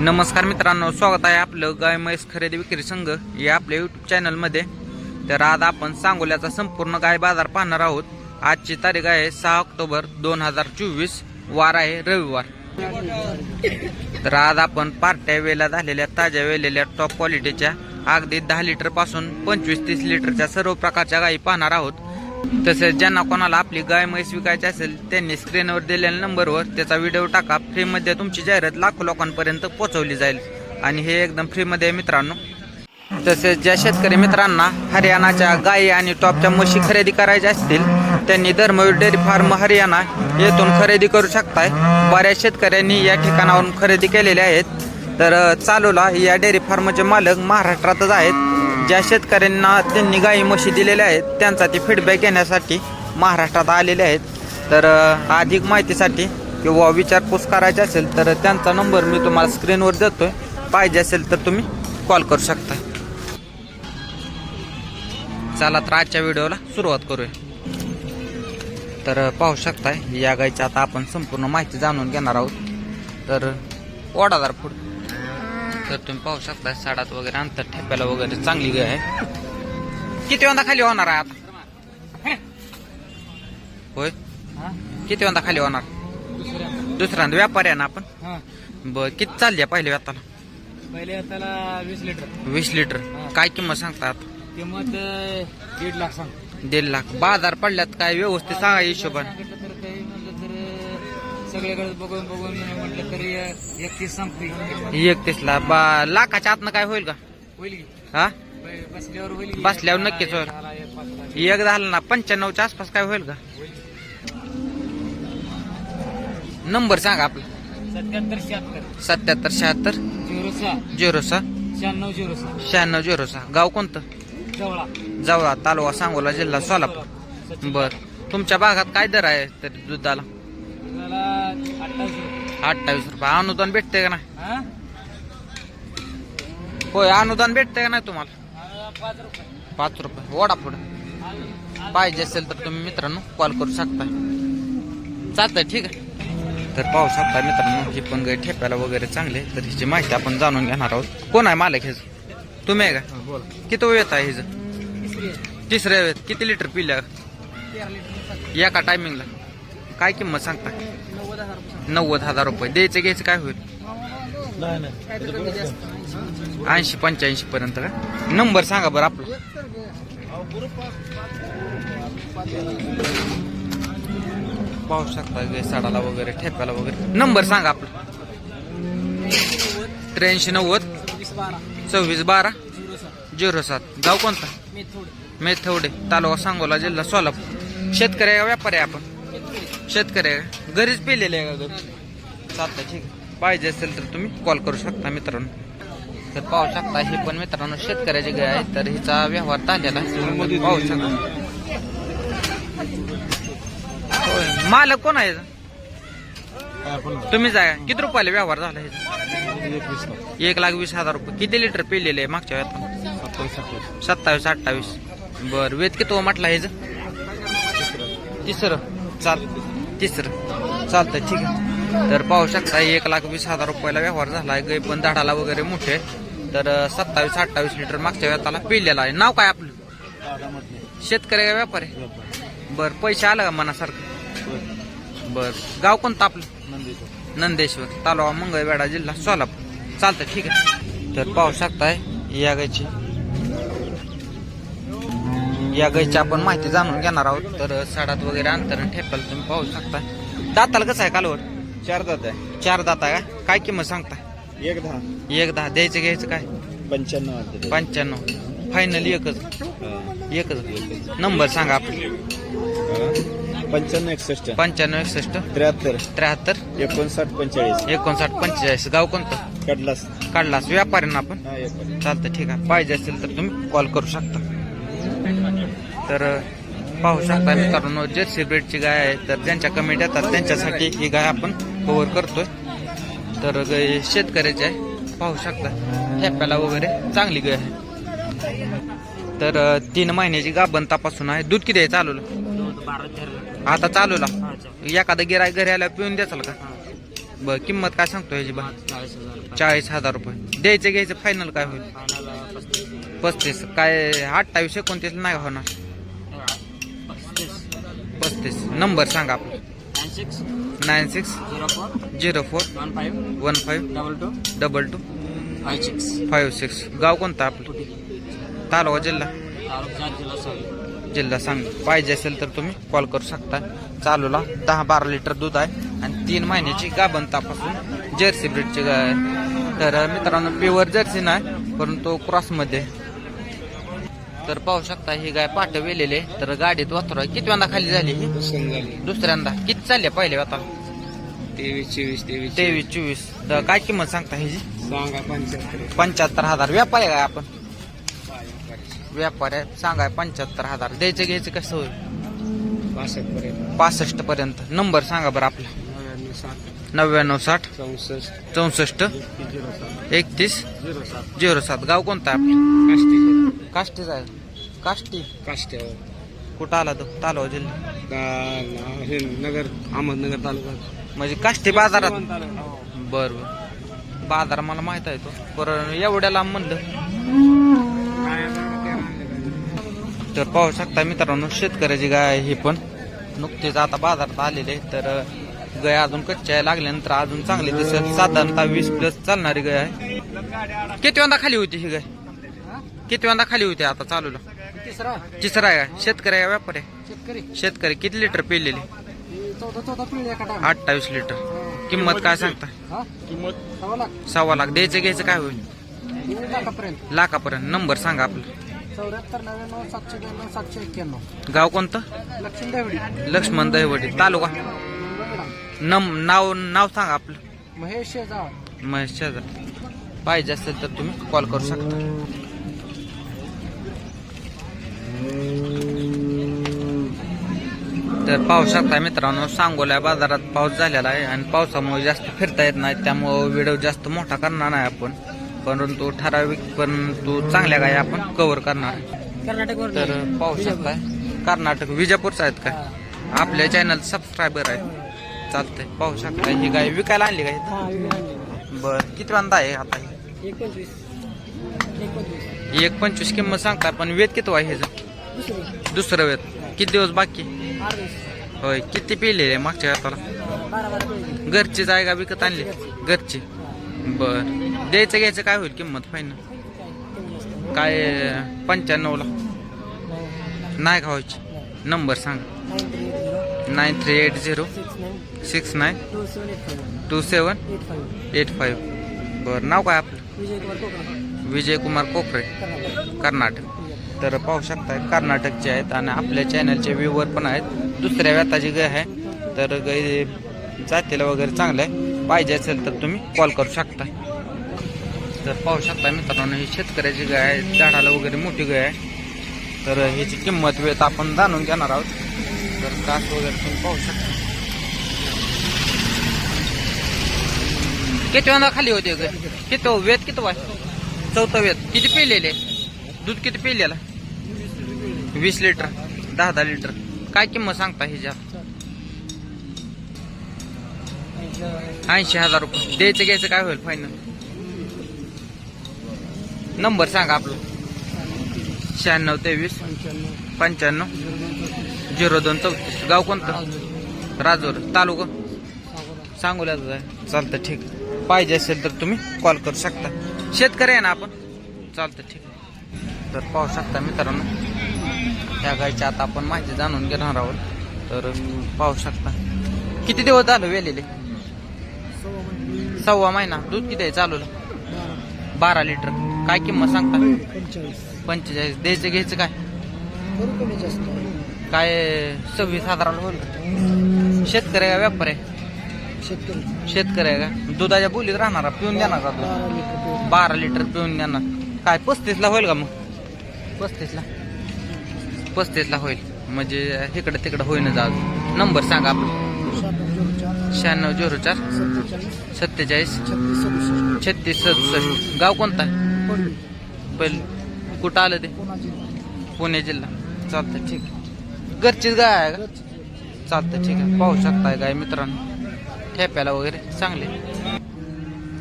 नमस्कार मित्रांनो स्वागत आहे आपलं गाय म्हैस खरेदी विक्री संघ या आपल्या यूट्यूब चॅनलमध्ये तर आज आपण सांगोल्याचा संपूर्ण गाय बाजार पाहणार आहोत. आजची तारीख आहे सहा ऑक्टोबर दोन हजार चोवीस वार आहे रविवार. तर आज आपण पार्ट्या वेळेला झालेल्या ताज्या वेलेल्या टॉप क्वालिटीच्या अगदी दहा लिटरपासून पंचवीस तीस लिटरच्या सर्व प्रकारच्या गायी पाहणार आहोत. तसेच ज्यांना कोणाला आपली गाय म्हैस विकायची असेल त्यांनी स्क्रीनवर दिलेल्या नंबरवर त्याचा व्हिडिओ टाका. फ्रीमध्ये तुमची जाहिरात लाखो लोकांपर्यंत पोहोचवली जाईल. आणि हे एकदम फ्रीमध्ये आहे मित्रांनो. तसेच ज्या शेतकरी मित्रांना हरियाणाच्या गायी आणि टॉपच्या म्हशी खरेदी करायच्या असतील त्यांनी धर्मवीर डेअरी फार्म हरियाणा येथून खरेदी करू शकताय. बऱ्याच शेतकऱ्यांनी या ठिकाणावरून खरेदी केलेले आहेत. तर चालूला या डेअरी फार्मचे मालक महाराष्ट्रातच आहेत. ज्या शेतकऱ्यांना त्यांनी गाई म्हशी दिलेल्या आहेत त्यांचा ते फीडबॅक घेण्यासाठी महाराष्ट्रात आलेले आहेत. तर अधिक माहितीसाठी किंवा विचारपूस करायची असेल तर त्यांचा नंबर मी तुम्हाला स्क्रीनवर देतोय. पाहिजे असेल तर तुम्ही कॉल करू शकता. चला तर आजच्या व्हिडिओला सुरुवात करूया. तर पाहू शकताय या गायची आता आपण संपूर्ण माहिती जाणून घेणार आहोत. तर ओढादार पुढे तर तुम्ही पाहू शकता साडात वगैरे अंतर ठेप्याला वगैरे चांगली गाय आहे. किती वांदा खाली होणार आहे आता? होय? किती वांदा खाली होणार? दुसऱ्यांदा. व्यापारी आहे ना आपण? हा. बर किती चालली आहे पहिल्या व्याताला? पहिले त्याला वीस लिटर. वीस लिटर. काय किंमत सांगता आता? किंमत दीड लाख सांग दीड लाख. बाजार पडल्यात काय व्यवस्थित सांगा हिशोबाने. सगळीकडे बघून बघून म्हटलं तरी एकतीस संपली. एकतीस ला बा लाखाच्या आतनं काय होईल का? होईल हा? बसल्यावर होईल? बसल्यावर नक्कीच होईल. एक झालं ना पंच्याण्णवच्या आसपास काय होईल का? नंबर सांगा आपला. सत्याहत्तर शहात्तर. सत्याहत्तर शहात्तर. झिरो सहा. झिरो सहा. शहाण्णव झिरो सहा. शहाण्णव झिरो सहा. गाव कोणतं? जवळा. जवळा तालुका सांगोला जिल्हा सोलापूर. बर. तुमच्या भागात काय दर आहे तरी दुधाला? अठ्ठावीस रुपये. अनुदान भेटते का नाही? हा? होय अनुदान भेटते का नाही तुम्हाला? पाच रुपये. पाच रुपये. वडा पुढे. पाहिजे असेल तर तुम्ही मित्रांनो कॉल करू शकता चालतंय ठीक आहे. तर पाहू शकता मित्रांनो ही पण गाय ठेप्याला वगैरे चांगले तर हिची माहिती आपण जाणून घेणार आहोत. कोण आहे मालक हेच? तुम्ही आहे का? बोल. किती वेळ आहे हिचं. तिसऱ्या वेळेत. किती लिटर पिल्या एका टायमिंगला काय किंमत सांगता? नव्वद हजार रुपये. द्यायचं घ्यायचं काय होईल? ऐंशी पंच्याऐंशी पर्यंत का? नंबर सांगा बरं आपलं. पाहू शकता साडाला वगैरे ठेप्याला वगैरे. नंबर सांगा आपलं. त्र्याऐंशी नव्वद. सव्वीस बारा. झिरो सात. गाव कोणता? मेथवडे तालुका सांगोला जिल्हा सोलापूर. शेतकरी का? व्यापारी आपण? शेतकऱ्या घरीच पेलेले आहे का घरी? चालतं ठीक आहे. पाहिजे असेल तर तुम्ही कॉल करू शकता मित्रांनो. तर पाहू शकता हे पण मित्रांनो शेतकऱ्याचे गाय आहे तर हिचा व्यवहार झालेला पाहू शकता. होय मालक कोण आहे? तुम्ही जा किती रुपयाला व्यवहार झाला ह्याचा? एक लाख वीस हजार रुपये. किती लिटर पिलेले आहे मागच्या वेळात सत्तावीस अठ्ठावीस. बर वेद किती म्हटलं हे? तिसरं. चाल. तिसरं चालतंय ठीक आहे. तर पाहू शकता एक लाख वीस हजार रुपयाला व्यवहार झाला आहे गाय पण दाढाला वगैरे मोठे तर सत्तावीस अठ्ठावीस लिटर मागच्या वेळाला पिलेला आहे. नाव काय आपलं? शेतकरी का व्यापारी? बर पैसे आलं का मनासारखं? बर गाव कोणतं आपलं? नंदेश्वर तालुका मंगळवेढा जिल्हा सोलापूर. चालतं ठीक आहे. तर पाहू शकताय या गायची. या गायची आपण माहिती जाणून घेणार आहोत. तर साडात वगैरे अंतर आणि ठेपाला तुम्ही पाहू शकता. दाताला कसं आहे कालवर चार दात आहे. चार दाता का? काय किंमत सांगता? एक दहा. एक दहा. द्यायचं घ्यायचं काय? पंच्याण्णव आहे पंच्याण्णव. फायनल एकच. एकच. नंबर सांगा आपले. हा. पंच्याण्णव एकसष्ट. पंच्याण्णव एकसष्ट. त्र्याहत्तर. त्र्याहत्तर. एकोणसाठ पंचेचाळीस. एकोणसाठ पंचेचाळीस. गाव कोणतं? कडलास. काढलास व्यापारी ना आपण? चालतं ठीक आहे. पाहिजे असेल तर तुम्ही कॉल करू शकता. तर पाहू शकता मित्रांनो जर्सी ब्रेडची गाय आहे तर ज्यांच्या कमेंट येतात. त्यांच्यासाठी ही गाय आपण कव्हर करतोय. तर गाय शेतकऱ्याची आहे. पाहू शकता ठेप्याला वगैरे चांगली गाय आहे. तर तीन महिन्याची गाभण तपासून आहे. दूध किती आहे चालूला? आता चालूला. एखादा गिराय घरी आल्यावर पिऊन द्याचाल का? बर किंमत काय सांगतो ह्याची बा? चाळीस हजार रुपये. द्यायचं घ्यायचं फायनल काय होईल? पस्तीस. काय अठ्ठावीस एकोणतीस नाही होणार. पस्तीस. नंबर सांगा आपला nine six nine six zero four zero four one five one five double two double two five six five six गाव कोणतं आपलं? तालुका जिल्हा? तालुका जिल्हा सांगली. जिल्हा सांग पाहिजे असेल तर तुम्ही कॉल करू शकता. चालूला दहा बारा लिटर दूध आहे आणि तीन महिन्याची गाभण तापासून जर्सी ब्रीडची गाय आहे. तर मित्रांनो प्युअर जर्सी नाही परंतु क्रॉसमध्ये. तर पाहू शकता ही गाय पाठ वेलेली आहे. तर गाडीत वाचर कितव्यांदा खाली झाली ही? दुसऱ्यांदा. किती चालली पहिले आता? तेवीस चोवीस तेवीस. तेवीस चोवीस. तर काय किंमत सांगता ह्याची सांगा पंच्याहत्तर. पंच्याहत्तर हजार. व्यापारी आहे काय आपण. व्यापारी आहे. सांगाय पंच्याहत्तर हजार. द्यायचं घ्यायचं कसं होईल? बासष्ट पर्यंत पासष्ट पर्यंत नंबर सांगा बरं आपला. नव्याण्णव सात नव्याण्णव साठ चौसष्ट. चौसष्ट झिरो सात एकतीस झिरो सात. झिरो सात गाव कोणता आहे आपलं? काष्टी. काष्टीच आहे. काष्टी. काष्ट्यावर कुठं आला तो? तालुका जिल्हा. हे नगर अहमदनगर तालुका. म्हणजे काष्टी बाजारात. बर बर. बाजार मला माहीत आहे तो. बरं एवढ्या लांब म्हणलं. तर पाहू शकता मित्रांनो शेतकऱ्याची गाय आहे ही पण नुकतीच आता बाजारात आलेले तर गाय. अजून कच्च्या आहे, लागल्यानंतर अजून चांगली दिसत. साधारणतः वीस प्लस चालणारी गाय आहे. किती वेळा खाली होती ही गाय? किती वेळा खाली होती आता चालूला? तिसरा. तिसरा आहे. का शेतकरी आहे का व्यापारी? आहे? शेतकरी. शेतकरी. किती लिटर पिलेली? चौदा चौदा पिढी एका टाइम अठ्ठावीस लिटर. किंमत काय सांगता? हा? किंमत? सव्वा लाख. सव्वा लाख. द्यायचं घ्यायचं काय होईल? दीड लाखापर्यंत. लाखापर्यंत. नंबर सांगा आपला. चौऱ्याहत्तर नव्याण्णव सातशे ब्याण्णव सातशे एक्क्याण्णव. गाव कोणतं? लक्ष्मी लक्ष्मण दहिवडी. तालुका? नम नाव नाव सांगा आपलं. महेश शेजाव महेश शेजार पाहिजे असेल तर तुम्ही कॉल करू शकता. तर पाहू शकता मित्रांनो सांगोल्या बाजारात पाऊस झालेला आहे आणि पावसामुळे जास्त फिरता येत नाही त्यामुळं व्हिडिओ जास्त मोठा करणार नाही आपण. परंतु ठराविक परंतु चांगल्या गाय आपण कव्हर करणार आहे. कर्नाटक तर पाहू शकताय कर्नाटक विजापूरचं आहेत काय? आपल्या चॅनल सबस्क्रायबर आहे चालतंय. पाहू शकताय ही गाय विकायला आणली काय? बर. किती वांदा आहे आता ही? एक पंचवीस किंमत सांगता पण वेद किती आहे ह्याचं? दुसरी वेद किती दिवस बाकी? होय किती पिलेले आहे मागच्या हाताला घरची जाय का विकत आणली. घरची. बर. द्यायचं घ्यायचं काय होईल किंमत फायनल काय पंच्याण्णवला? नाही का व्हायची? नंबर सांग. Nine three eight zero six nine two seven eight five. बरं नाव काय आपलं? विजय कुमार कोकरे कर्नाटक. तर पाहू शकता कर्नाटकचे आहेत आणि आपल्या चॅनलचे व्ह्यूवर पण आहेत. दुसऱ्या व्याताची गाय आहे. तर गाय जातीला वगैरे चांगलं आहे पाहिजे असेल तर तुम्ही कॉल करू शकता. तर पाहू शकता मित्रांनो ही शेतकऱ्याची गाय आहे. झाडाला वगैरे मोठी गाय आहे. तर ह्याची किंमत वेळ आपण जाणून घेणार आहोत. तर कास वगैरे तुम्ही पाहू शकता. किती वेळा खाली होते गाय किती वेत किती वाय चौथा वेत किती पिलेले? दूध किती पिलेला? वीस लिटर. दहा दहा लिटर. काय किंमत सांगता ह्याच्या? ऐंशी हजार रुपये. द्यायचं घ्यायचं काय होईल फायनल नंबर सांगा आपला. शहाण्णव तेवीस पंच्याण्णव. झिरो दोन चौतीस गाव कोणतं? राजूर. तालुका? सांगोला. सांगोल्याचं आहे चालतं ठीक. पाहिजे असेल तर तुम्ही कॉल करू शकता. शेतकरी आहे ना आपण? चालतं ठीक. तर पाहू शकता मित्रांनो. त्या गायच्या आता आपण माहिती जाणून घेणार आहोत. तर पाहू शकता. किती दिवस झालं वेलेले? सव्वा महिने. दूध किती आहे चालू बारा बारा लिटर. काय किंमत सांगता? पंचेचाळीस. द्यायचं घ्यायचं काय? काय सव्वीस हजाराला होईल शेतकरी का व्यापार? आहे शेतकरी. शेतकरी आहे का? दुधाच्या बोलीत राहणारा पिऊन देणार का दूध? बारा लिटर पिऊन. देणार. काय पस्तीसला होईल का मग? पस्तीसला? पस्तीसला होईल. म्हणजे इकडं तिकडं होईन जा नंबर सांगा आपला. शहाण्णव झिरो चार सत्तेचाळीस छत्तीस सदुसष्ट. गाव कोणता आहे? पहिलं कुठं आलं ते? पुणे जिल्हा. चालतं ठीक आहे. घरचीच गाय आहे का? चालतं ठीक आहे. पाहू शकताय गाय मित्रांनो. ठेप्याला वगैरे चांगले.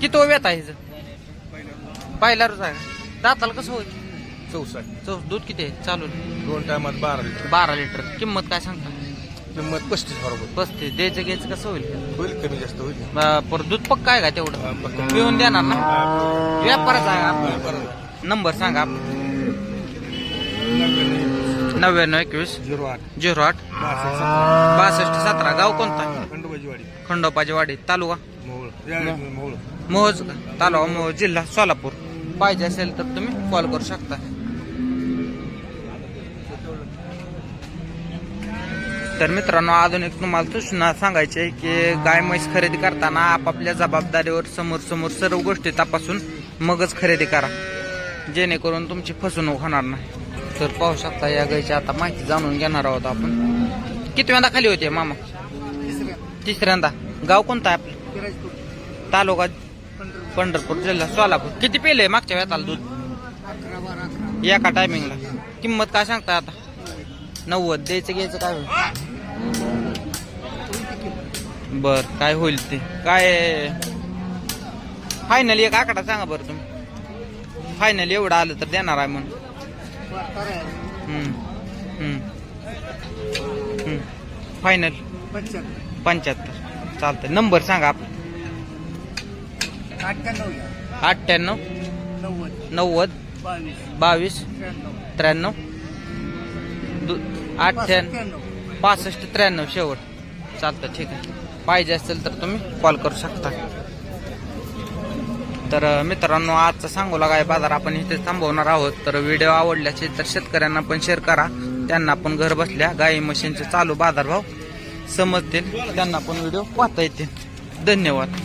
किती वेत आहे हिचं? पहिला रोज आहे दाताला कसं होईल? चौसष्ट. चौ दूध किती आहे? चालू. दोन टायमात बारा लिटर. बारा लिटर. किंमत काय सांगता? किंमत पस्तीस बरोबर. पस्तीस. द्यायचं घ्यायचं कसं होईल? होईल कमी जास्त होईल. अं, परत दूध पक्का आहे का तेवढं? हा, पक्का. पिऊन देणार ना? हा, व्यापारच आहे आपला? बरोबर. नंबर सांगा आपला. नव्याण्णव, एकवीस. झिरो आठ. झिरो आठ. बासष्ट सतरा. गाव कोणता? खंडोबाची वाडी खंडोबाची वाडी तालुका? मोहोळ. या, मोहोळ. मोहोज तालुका मोहोज जिल्हा सोलापूर. पाहिजे असेल तर तुम्ही कॉल करू शकता. तर मित्रांनो अजून एक तुम्हाला सूचना सांगायची आहे की गाय म्हैस खरेदी करताना आपापल्या जबाबदारीवर समोर समोर सर्व गोष्टी तपासून मगच खरेदी करा. जेणेकरून तुमची फसवणूक होणार नाही. तर पाहू शकता या गायची आता माहिती जाणून घेणार आहोत आपण. किती वेळा खाली होते मामा? तिसऱ्यांदा. गाव कोणता आहे आपलं? तालुका पंढरपूर जिल्हा सोलापूर. किती पेले मागच्या वेळाला दूध? एका टायमिंगला किंमत काय सांगता आता? नव्वद. द्यायचं घ्यायचं काय होईल? बर काय होईल ते? काय? फायनल एक आकडा सांगा बरं तुम्ही. फायनल एवढं आलं तर देणार आहे म्हणून. फायनल पंच्याहत्तर. चालतंय. नंबर सांगा आपण अठ्ठ्याण्णव. नव्वद. बावीस. त्र्याण्णव. दु- अठ्ठ्याण्णव. पासष्ट त्र्याण्णव शेवट. चालतं ठीक आहे. पाहिजे असेल तर तुम्ही कॉल करू शकता. तर मित्रांनो आजचा सांगोला गाय बाजार आपण इथे थांबवणार आहोत. तर व्हिडिओ आवडल्याचे तर शेतकऱ्यांना पण शेअर करा. त्यांना पण घर बसल्या गाई मशीनचे चालू बाजारभाव समजतील. त्यांना पण व्हिडिओ पाहता येतील. धन्यवाद.